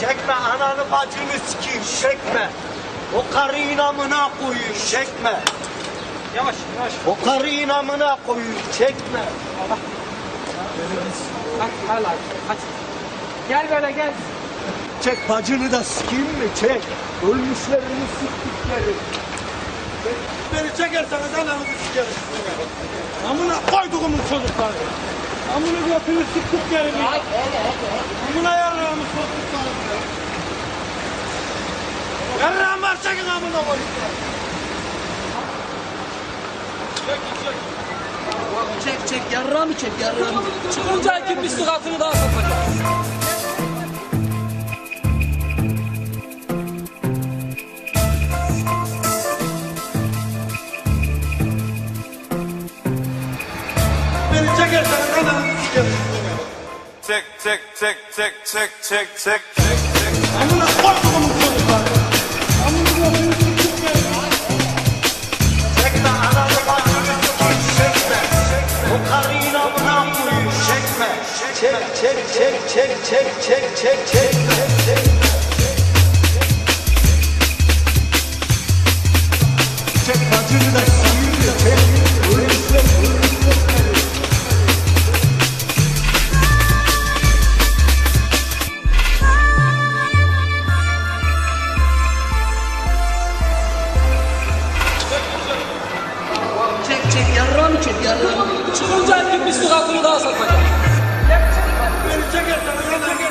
Çekme ananı bacını sikeyim çekme. O karı inamına koyayım çekme. Yavaş yavaş. O karı inamına koyayım çekme. Kaç hala kaç. Gel böyle gel. Çek bacını da sikeyim mi çek. Ölmüşlerini siktikleri. Beni çekerseniz ananızı sikerim. Amına koyduğumun çocukları. Amına götünü yerim ya. Amına yarrağımı soktuk sana. Yarrağım var çekin amına koyayım. Çek çek yarrağı mı çek yarrağı mı? Çıkınca iki pislik atını daha satacak. Beni çekerseniz ananızı sikerim. Tick, tick, tick, tick, tick, tick, tick, tick, tick. Amına koyduğumun çocukları. Amına yerim ya. Çekme ananı bacını sikeyim çekme. O karı inamına koyayım çekme. Çek çek çek çek çek çek çek çek çek. Çek bacını da Çıkınca etkin bir suratını daha satacak. Beni çeker, beni çeker.